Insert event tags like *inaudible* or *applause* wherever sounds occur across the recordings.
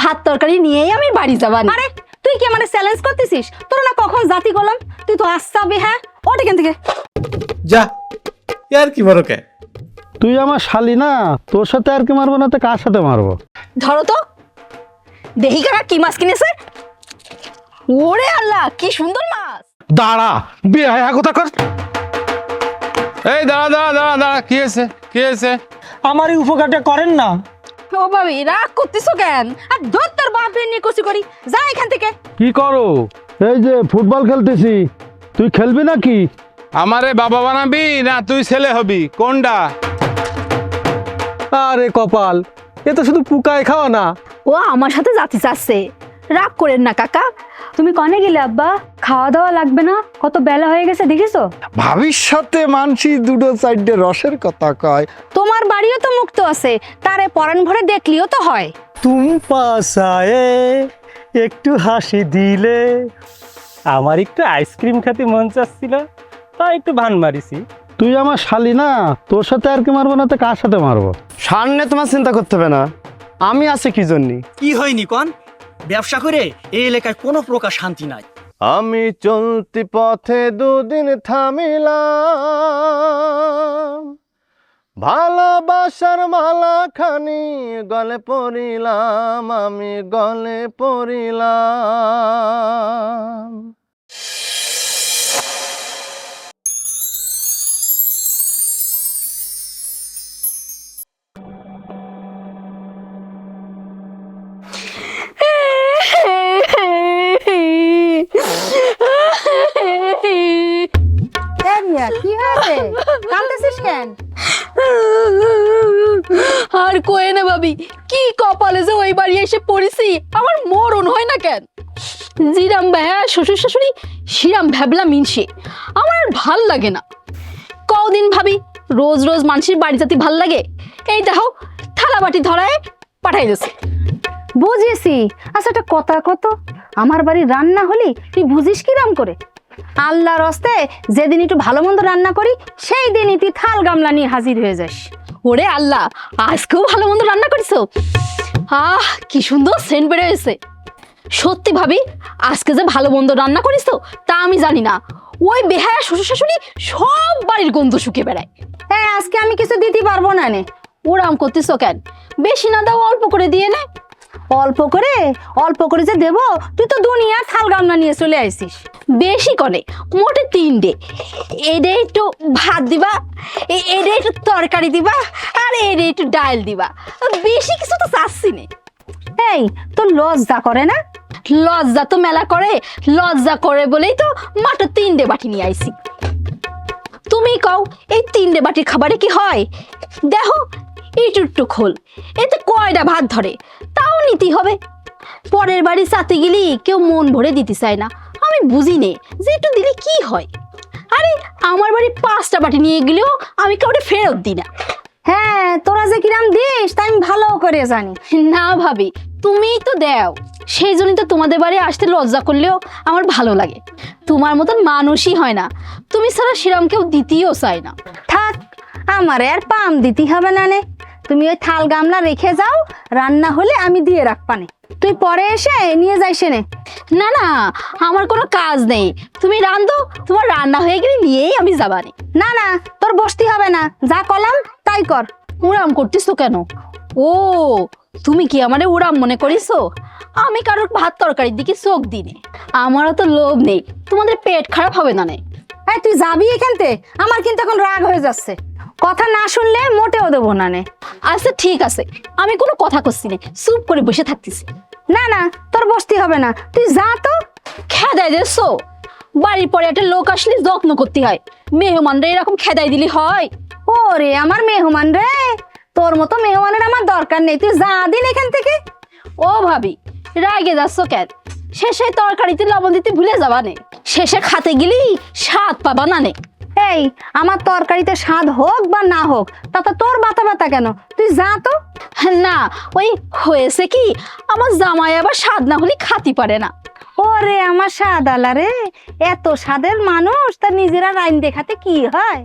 ভাত তরকারি নিয়েই আমি বাড়ি যাবানি আরে তুই কি মানে চ্যালেঞ্জ করতেছিস? তোর না কখন জাতি করলাম তুই তো আসছাবি হ্যাঁ? ওটা এখান থেকে। যা আর কি বড় কে? তুই আমার শালি না তোর সাথে আর কি মারবো না তো কার সাথে মারবো? ধরো তো। দেহি কাকা কি মাছ কিনেছে। ওরে আল্লাহ কি সুন্দর মাছ। দাঁড়া বিয়ে কথা কর এই দাঁড়া দাঁড়া দাঁড়া দাঁড়া কি হয়েছে? কি হয়েছে? আমার এই উপকারটা করেন না। ও ভাবি রাগ করতেছো কেন? আর ধর তোর বাপরে নিয়ে কষি করি যা এখান থেকে। কি করো? এই যে ফুটবল খেলতেছি তুই খেলবি নাকি? আমারে বাবা বানাবি না তুই ছেলে হবি? কোনটা আরে কপাল এ তো শুধু পুকায় খাওয়া না। ও আমার সাথে জাতি চাচ্ছে। রাগ করেন না কাকা। তুমি কনে গেলে আব্বা খাওয়া দাওয়া লাগবে না কত বেলা হয়ে গেছে দেখিছো? ভবিষ্যতে মানসি দুটো সাইডে রসের কথা কয়। তোমার বাড়িও তো মুক্ত আছে তারে পরাণ ভরে দেখলিও তো হয়। তুম পাশায়ে একটু হাসি দিলে আমার একটু আইসক্রিম খেতে মন চাচ্ছিল তাই একটু ভান মারিছি। তুই আমার শালি না তোর সাথে আর কি মারবো না তো কার সাথে মারবো? সামনে তোমার চিন্তা করতে হবে না আমি আছে কি জন্যে? কি হয়নি কন? ব্যবসা করে এই এলাকায় কোনো প্রকার শান্তি নাই। আমি চলতি পথে দুদিন থামিলাম। ভালোবাসার মালা খানি গলে পড়িলাম, আমি গলে পড়িলাম। কি হয়েছে? কাঁদতেছিস কেন? আর কোয়ে না ভাবি কি কপালে যে ওই বাড়ি এসে পড়েছি আমার মরণ হয় না কেন? জিরাম ভাইয়া শ্বশুর শাশুড়ি শিরাম ভ্যাবলা মিনসে আমার আর ভালো লাগে না। কদিন ভাবি রোজ রোজ মানুষের বাড়ি যাতে ভালো লাগে এই দেখো থালা বাটি ধরায় পাঠাই দিছে বুঝেছি। আচ্ছা একটা কথা কত? আমার বাড়ির রান্না হলি তুই বুঝিস কিরাম করে? আল্লাহর রস্তে যেদিন একটু ভালো মন্দ রান্না করি সেই দিনই তুই থাল গামলা নিয়ে হাজির হয়ে যাস। ওরে আল্লাহ আজকেও ভালো মন্দ রান্না করেছ? আহ কি সুন্দর সেন্ট বেড়ে হয়েছে। সত্যি ভাবি আজকে যে ভালো মন্দ রান্না করিস তো তা আমি জানি না। ওই বেহায়া শ্বশুর শাশুড়ি সব বাড়ির গন্ধ শুকে বেড়ায়। হ্যাঁ আজকে আমি কিছু দিতে পারব না নে। ওরাম করতেছ কেন? বেশি না দাও অল্প করে দিয়ে নে। অল্প করে অল্প করে যে দেবো, তুই তো দুনিয়া থাল গামলা নিয়ে চলে আইসিস। বেশি করে, মোটে তিনটে। এডে একটু ভাত দিবা এডে একটু তরকারি দিবা, আর এডে একটু ডাল দিবা। বেশি কিছু তো চাচ্ছি না। এই তো লজ্জা করে না? লজ্জা তো মেলা করে, লজ্জা করে বলেই তো মাত্র তিনটে বাটি নিয়ে আইছি তুমি কও, এই তিনটে বাটির খাবারে কি হয়? দেখো একটু একটু খোল। এতে কয়টা ভাত ধরে? তাও নিতে হবে। পরের বাড়ি সাথে গেলি কেউ মন ভরে দিতে চায় না। আমি বুঝি নে যে একটু দিলে কি হয়। আরে আমার বাড়ি পাঁচটা বাটি নিয়ে গেলেও আমি কাউকে ফেরত দিই না। হ্যাঁ তোরা যে কিরাম দিস তা আমি ভালো করে জানি। না ভাবি তুমিই তো দেও। সেই জন্যই তো তোমাদের বাড়ি আসতে লজ্জা করলেও আমার ভালো লাগে। তোমার মতন মানুষই হয় না। তুমি ছাড়া সেরম কেউ দিতেও চায় না। থাক আমারে আর পাম দিতে হবে না নে। তুমি ওই থাল গামলা রেখে যাও, রান্না হলে আমি দিয়ে রাখবানে তুই পরে এসে নিয়ে যাইস নে না না, আমার কোনো কাজ নেই। তুমি রান্ধো, তোমার রান্না হয়ে গেলে নিয়েই আমি যাবানি। না না, তোর বসতে হবে না। যা কলাম, তাই কর। উড়াম করতেছো কেন? ও, তুমি কি আমারে উড়াম মনে করিছো? আমি কারোর ভাত তরকারির দিকে চোখ দিনে। আমারও তো লোভ নেই। তোমাদের পেট খারাপ হবে না নে? তুই যাবি এখানতে আমার কিন্তু এখন রাগ হয়ে যাচ্ছে। কথা না শুনলে মোটেও দেবো না নে। আচ্ছা ঠিক আছে। আমি কোনো কথা করছি না, চুপ করে বসে থাকতেছি। না না, তোর বসতে হবে না। তুই যা তো, খেদাই দেছো বাড়ির পরে একটা লোক আসলে যত্ন করতে হয়। মেহমানরা এরকম খেদাই দিলে হয়। ওরে, আমার মেহমান রে। তোর মতো মেহমানের আমার দরকার নেই। তুই যা দিন এখান থেকে। ও ভাবি, রাগে যাচ্ছ কেন? শেষে তরকারিতে লবণ দিতে ভুলে যাবা নে। শেষে খাতে গেলি স্বাদ পাবা না নে। এই আমার তরকারিতে স্বাদ হোক বা না হোক তাতে তোর বাতা বাতা কেন? তুই যা তো। না ওই হয়েছে কি? আমার জামাই আবার স্বাদ না হলে খাতি পারে না। ওরে আমার স্বাদ আলা রে এত স্বাদের মানুষ তা নিজেরা রাইন দেখাতে কি হয়?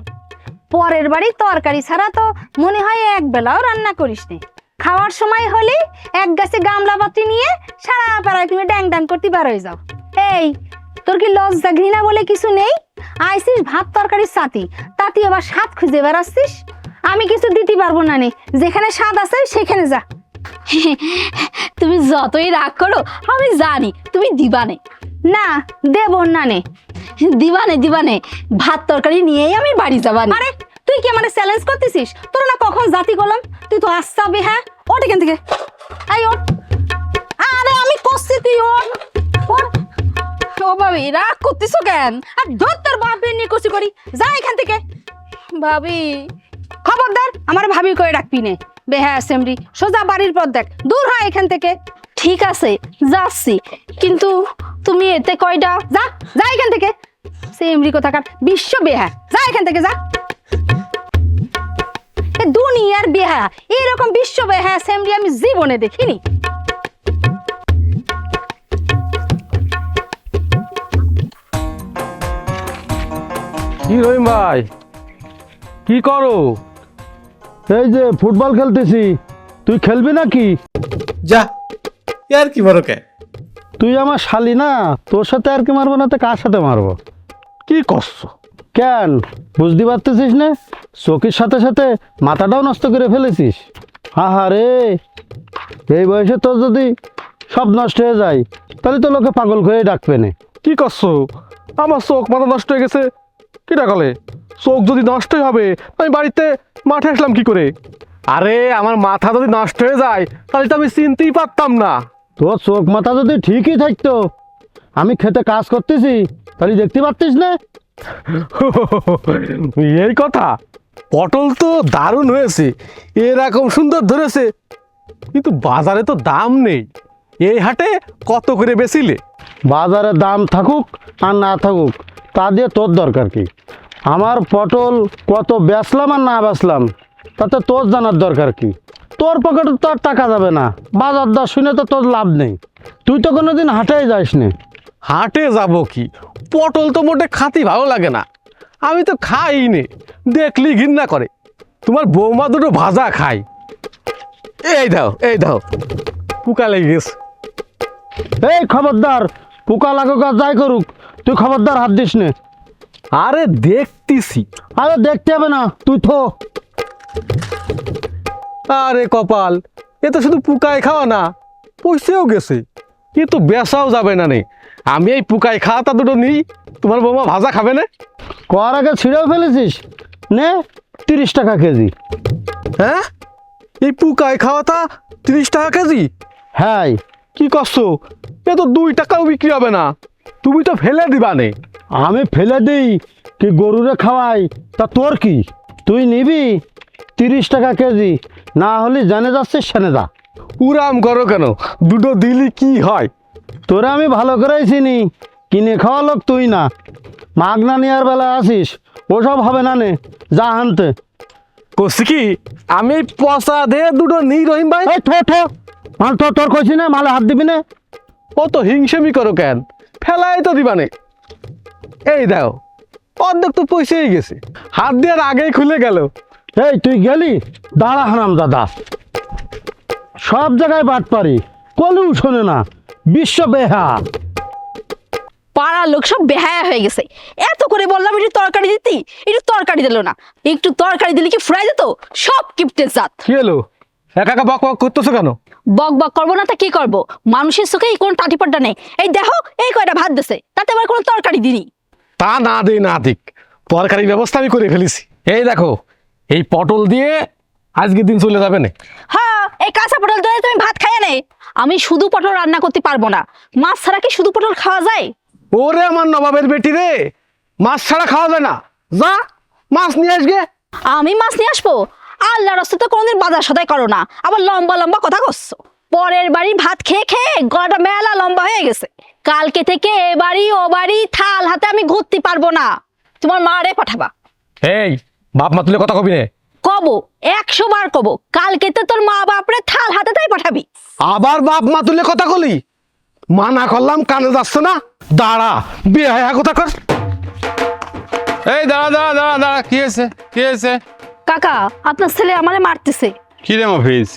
পরের বাড়ি তরকারি ছাড়া তো মনে হয় এক বেলাও রান্না করিস নি। খাওয়ার সময় হলে এক গাছে গামলা পাত্রি নিয়ে সারা পাড়ায় তুমি ড্যাং ড্যাং করতে বার হয়ে যাও। এই তোর কি লজ্জা ঘৃণা বলে কিছু নেই? আইসিস ভাত তরকারির সাথী। তাতে আবার স্বাদ খুঁজে বেড়াচ্ছিস? আমি কিছু দিতে পারব না নে। যেখানে স্বাদ আছে সেখানে যা। *laughs* তুমি যতই রাগ করো আমি জানি তুমি দিবানে না। দেব না নে। দিবানে দিবানে ভাত তরকারি নিয়েই আমি বাড়ি যাবানি আরে তুই কি আমাকে চ্যালেঞ্জ করতেছিস? তোর না কখন জাতি করলাম তুই তো আসছাবি হ্যাঁ? ওঠ এখান থেকে। আই ওঠ। আরে আমি করছি তুই ওঠ। ভাবি রাগ কেন? আর বাপের নিয়ে করি, যা এখান থেকে। ভাবি, খবরদার, আমার ভাবি করে রাখবি নে। বেহা অ্যাসেম্বলি সোজা বাড়ির পর দেখ, দূর হয় এখান থেকে। ঠিক আছে, যাচ্ছি, কিন্তু তুমি এতে কয়টা যা যা এখান থেকে। সেমরি কোথাকার, বিশ্ব বেহা যা এখান থেকে, যা। দুনিয়ার বেহা এরকম বিশ্ব বেহা সেমরি আমি জীবনে দেখিনি। কি রহিম ভাই? কি করো? এই যে ফুটবল খেলতেছি। তুই খেলবি নাকি? যা ইয়ার কি মারো কে? তুই আমার শালি না? তোর সাথে আর কি মারবো না তো কার সাথে মারবো? কি করছ? কেন? বুঝতে পারতেছিস না? চোখের সাথে সাথে মাথাটাও নষ্ট করে ফেলেছিস। আহা রে! এই বয়সে তোর যদি সব নষ্ট হয়ে যায় তাহলে তো লোকে পাগল হয়ে ডাকবে না। কি করছ? আমার চোখ মাথা নষ্ট হয়ে গেছে। কি ডাকলে চোখ যদি নষ্টই হবে আমি বাড়িতে মাঠে আসলাম কি করে? আরে আমার মাথা যদি নষ্ট হয়ে যায় তাহলে তো আমি চিনতেই পারতাম না। তোর চোখ মাথা যদি ঠিকই থাকতো আমি খেতে কাজ করতেছি তাহলে দেখতে পারতিস না? *laughs* এই কথা? পটল তো দারুণ হয়েছে এরকম সুন্দর ধরেছে কিন্তু বাজারে তো দাম নেই। এই হাটে কত করে বেচিলে? বাজারে দাম থাকুক আর না থাকুক তা দিয়ে তোর দরকার কি? আমার পটল কত বেচলাম আর না বেচলাম তাতে তোর জানার দরকার কি? তোর পকেটে তো আর টাকা যাবে না বাজার দর শুনে তো তোর লাভ নেই। তুই তো কোনোদিন হাটেই যাস নি হাটে যাব কি? পটল তো মোটে খাতি ভালো লাগে না। আমি তো খাই নে দেখলি ঘৃণা করে। তোমার বৌমা দুটো ভাজা খাই এই দাও এই দাও পোকা লেগে গেছে। এই খবরদার পোকা লাগুক আর যাই করুক তুই খবরদার হাত দিস নে। আরে দেখতিছি। আরে দেখতে হবে না তুই থো। আরে কপাল এ তো শুধু পুকায় খাওয়া না পয়সাও গেছে। এ তো বেচাও যাবে না নে। আমি এই পোকায় খাওয়াটা দুটো নিই তোমার বৌমা ভাজা খাবে না? কর আগে ছিঁড়েও ফেলেছিস? নে তিরিশ টাকা কেজি। হ্যাঁ? এই পোকায় খাওয়াটা তিরিশ টাকা কেজি? হ্যাঁ। কি করছ? এ তো দুই টাকাও বিক্রি হবে না। তুমি তো ফেলে দিবা নে। আমি ফেলে দিই কি গরুরে খাওয়াই তা তোর কি? তুই নিবি তিরিশ টাকা কেজি না হলে জানে যাচ্ছিস সেনে যা। উড়াম করো কেন? দুটো দিলি কি হয়? তোরে আমি ভালো করেই চিনি কিনে খাওয়া লোক তুই না। মাগনা নেওয়ার বেলা আসিস ওসব হবে না নে যা হানতে করছি কি আমি পচা দে দুটো নিই রহিম ভাই। থো থো মাল তো তোর কইছি না মালে হাত দিবি না। ও তো হিংসেমি করো কেন? ফেলাই তো দিবানে। এই দাও অর্ধেক তো পয়সাই গেছে। হাত দেওয়ার আগেই খুলে গেল। এই তুই গেলি? দাঁড়া হারাম দাদা। সব জায়গায় বাট পারি কলু শোনে না বিশ্ব বেহা পাড়ার লোক সব বেহায়া হয়ে গেছে। এত করে বললাম একটু তরকারি দিতি? একটু তরকারি দিল না। একটু তরকারি দিলে কি ফ্রাই দিত? সব কিপটে জাত। কি হলো? একা একা বক বক করতেছো কেন? বক বক করব না তা কি করব? মানুষের চোখে এই কোনো টাটিপাট্টা নেই। এই দেখো এই কয়টা ভাত দিছে তাতে আবার কোনো তরকারি দিনি তা না দে না দিক তরকারি ব্যবস্থা আমি করে ফেলেছি। এই দেখো এই পটল দিয়ে আজকের দিন চলে যাবে না। হ্যাঁ এই কাঁচা পটল দিয়ে তুমি ভাত খাইয়ে নে। আমি শুধু পটল রান্না করতে পারব না। মাছ ছাড়া কি শুধু পটল খাওয়া যায়? ওরে আমার নবাবের বেটি রে মাছ ছাড়া খাওয়া যায় না। যা মাছ নিয়ে আসবে। আমি মাছ নিয়ে আসব? আল্লাহ রস্তে কোনোদিন বাজার সদাই করো না। আবার লম্বা লম্বা কথা করছ পরের বাড়ি ভাত খেয়ে খেয়ে গলাটা মেলা লম্বা হয়ে গেছে। কালকে থেকে এ বাড়ি ও বাড়ি থাল হাতে আমি ঘুরতে পারব না। তোমার মারে পাঠাবা। এই বাপ মা তুলে কথা কবি নে। কব একশো বার কব। কালকে তো তোর মা বাপরে থাল হাতে তাই পাঠাবি। আবার বাপ মা তুলে কথা কলি? মানা করলাম কানে যাচ্ছে না? দাঁড়া বিয়ে কথা কর এই দাঁড়া দাঁড়া দাঁড়া দাঁড়া কি হয়েছে? কি হয়েছে? কাকা আপনার ছেলে আমারে মারতেছে। কি রে মফিজ?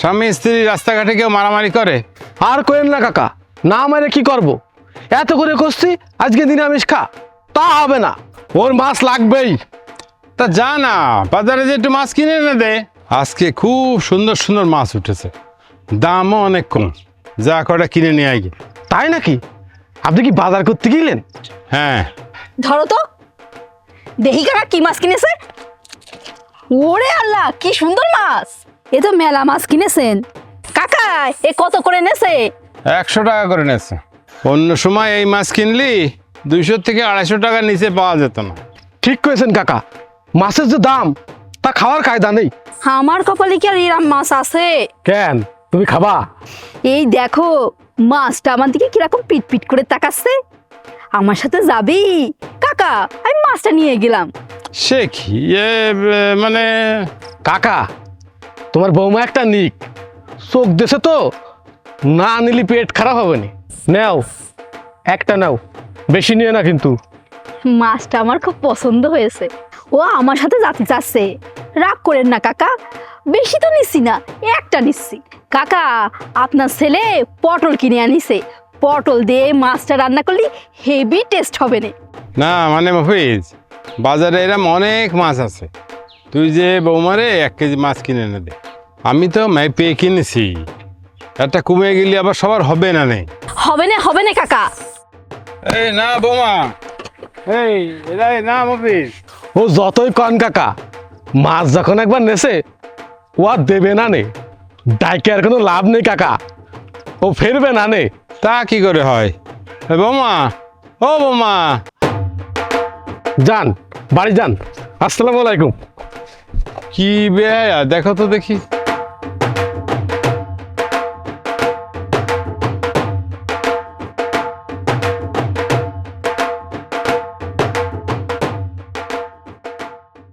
স্বামী স্ত্রী রাস্তাঘাটে কেউ মারামারি করে? আর কোয়েন না কাকা না মারে কি করব? এত করে করছি আজকে নিরামিষ খা তা হবে না। ওর মাছ লাগবেই। তা যা না বাজারে যে একটু মাছ কিনে এনে দে। আজকে খুব সুন্দর সুন্দর মাছ উঠেছে। দামও অনেক কম। যা কটা কিনে নিয়ে আগে তাই নাকি? আপনি কি বাজার করতে গেলেন? হ্যাঁ। ধরো তো। দেহি কাকা কি মাছ কিনেছে? ওরে আল্লাহ কি সুন্দর মাছ। এ তো মেলা মাছ কিনেছেন। কাকা এ কত করে নেছে? একশো টাকা করে নেছে। অন্য সময় এই মাছ কিনলি দুইশো থেকে আড়াইশো টাকার নিচে পাওয়া যেত না। ঠিক করেছেন কাকা। মাছের যে দাম তা খাওয়ার কায়দা নেই। আমার কপালে কি আর এরম মাছ আছে? কেন? তুমি খাবা। এই দেখো মাছটা আমার দিকে কীরকম পিট পিট করে তাকাচ্ছে। আমার সাথে যাবি? কাকা আমি মাছটা নিয়ে গেলাম। সে কি? এ এ, মানে কাকা তোমার বৌমা একটা নিক। চোখ দেশে তো না নিলি পেট খারাপ হবে না। নাও একটা নাও বেশি নিয়ে না কিন্তু। মাছটা আমার খুব পছন্দ হয়েছে। ও আমার সাথে যাতে চাচ্ছে রাগ করেন না কাকা। বেশি তো নিচ্ছি না একটা নিচ্ছি। কাকা আপনার ছেলে পটল কিনে আনিছে। পটল দিয়ে মাছটা রান্না করলে হেভি টেস্ট হবে না। না মানে মফিজ বাজারে এরম অনেক মাছ আছে। তুই যে বৌমারে এক কেজি মাছ কিনে এনে দে। আমি তো মেপে কিনেছি। একটা কমে গেলে আবার সবার হবে না নেই হবে না হবে না কাকা। এই না বৌমা। এই এরা না মফিজ। ও যতই কন কাকা মাছ যখন একবার নেছে ও আর দেবে না নে। ডাইকে আর কোনো লাভ নেই কাকা। ও ফেরবে না নে। তা কি করে হয়? এ বৌমা, ও বৌমা। যান, বাড়ি যান। আসসালামু আলাইকুম। কি বেয়া দেখো তো দেখি।